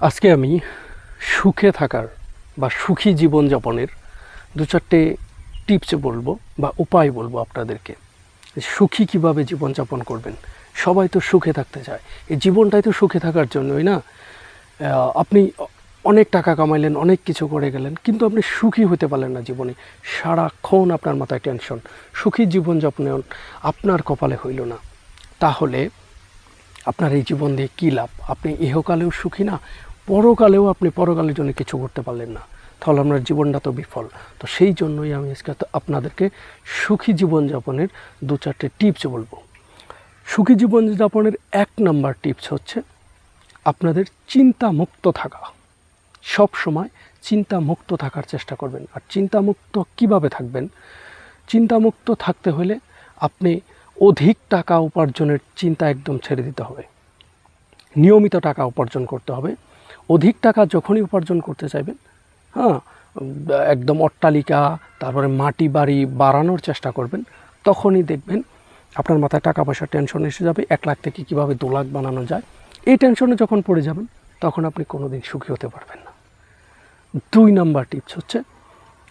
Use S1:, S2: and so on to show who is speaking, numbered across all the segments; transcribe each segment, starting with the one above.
S1: আজকে আমি সুখে থাকার বা সুখী জীবনযাপনের দু চারটে টিপস বলব বা উপায় বলব আপনাদেরকে। সুখী কীভাবে জীবনযাপন করবেন? সবাই তো সুখে থাকতে চায়। এই জীবনটাই তো সুখে থাকার জন্যই না? আপনি অনেক টাকা কামাইলেন, অনেক কিছু করে গেলেন, কিন্তু আপনি সুখী হতে পারলেন না জীবনে। সারাক্ষণ আপনার মাথায় টেনশন সুখী জীবনযাপনে আপনার কপালে হইল না। তাহলে আপনার এই জীবন দিয়ে কী লাভ? আপনি ইহকালেও সুখী না, পরকালেও আপনি পরকালের জন্য কিছু করতে পারলেন না। তাহলে আপনার জীবনটা তো বিফল। তো সেই জন্যই আমি আজকে আপনাদেরকে সুখী জীবনযাপনের দু চারটে টিপস বলব। সুখী জীবনযাপনের এক নাম্বার টিপস হচ্ছে আপনাদের চিন্তা মুক্ত থাকা। সব সময় চিন্তা মুক্ত থাকার চেষ্টা করবেন। আর চিন্তামুক্ত কীভাবে থাকবেন? চিন্তামুক্ত থাকতে হলে আপনি অধিক টাকা উপার্জনের চিন্তা একদম ছেড়ে দিতে হবে। নিয়মিত টাকা উপার্জন করতে হবে। অধিক টাকা যখনই উপার্জন করতে চাইবেন হ্যাঁ একদম অট্টালিকা, তারপরে মাটি বাড়ি বাড়ানোর চেষ্টা করবেন, তখনই দেখবেন আপনার মাথায় টাকা পয়সার টেনশন এসে যাবে, এক লাখ থেকে কীভাবে দু লাখ বানানো যায়। এই টেনশনে যখন পড়ে যাবেন, তখন আপনি কোনোদিন সুখী হতে পারবেন না। দুই নাম্বার টিপস হচ্ছে,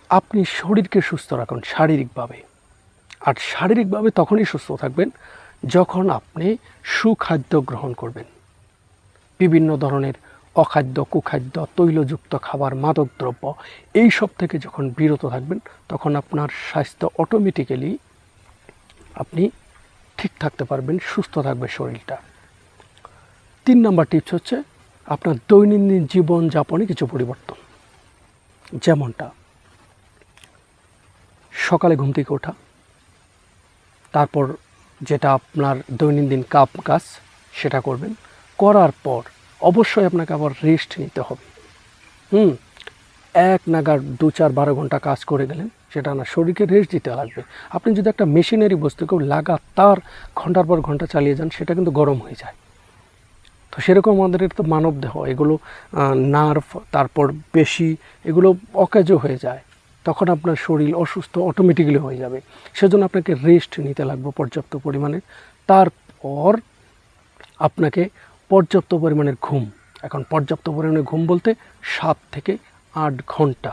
S1: আপনি শরীরকে সুস্থ রাখুন শারীরিকভাবে। আর শারীরিকভাবে তখনই সুস্থ থাকবেন যখন আপনি সুখাদ্য গ্রহণ করবেন। বিভিন্ন ধরনের অখাদ্য, কুখাদ্য, তৈলযুক্ত খাবার মাদক দ্রব্য এই সব থেকে যখন বিরত থাকবেন, তখন আপনার স্বাস্থ্য অটোমেটিক্যালি আপনি ঠিক থাকতে পারবেন, সুস্থ থাকবে শরীরটা। তিন নম্বর টিপস হচ্ছে আপনার দৈনন্দিন জীবনযাপনে কিছু পরিবর্তন। যেমনটা, সকালে ঘুম থেকে ওঠা তারপর যেটা আপনার দৈনন্দিন কাপ কাজ, সেটা করবেন। করার পর অবশ্যই আপনাকে আবার রেস্ট নিতে হবে। হুম, এক নাগার দু চার বারো ঘণ্টা কাজ করে গেলেন, সেটা না, শরীরকে রেস্ট দিতে লাগবে। আপনি যদি একটা মেশিনারি বস্তুকেও লাগাতার ঘণ্টার পর ঘণ্টা চালিয়ে যান, সেটা কিন্তু গরম হয়ে যায়। তো সেরকম আমাদের তো মানব দেহ এগুলো নার্ভ তারপর পেশি, এগুলো অকেজ হয়ে যায়। তখন আপনার শরীর অসুস্থ অটোমেটিক্যালি হয়ে যাবে। সেজন্য আপনাকে রেস্ট নিতে লাগবে পর্যাপ্ত পরিমাণে। তারপর আপনাকে পর্যাপ্ত পরিমাণের ঘুম। এখন পর্যাপ্ত পরিমাণে ঘুম বলতে সাত থেকে আট ঘণ্টা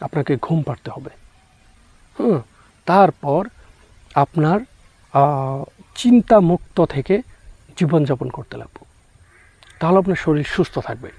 S1: আপনাকে ঘুম পাড়তে হবে। হুম, তারপর আপনার চিন্তামুক্ত থেকে জীবনযাপন করতে লাগবে। তাহলে আপনার শরীর সুস্থ থাকবে।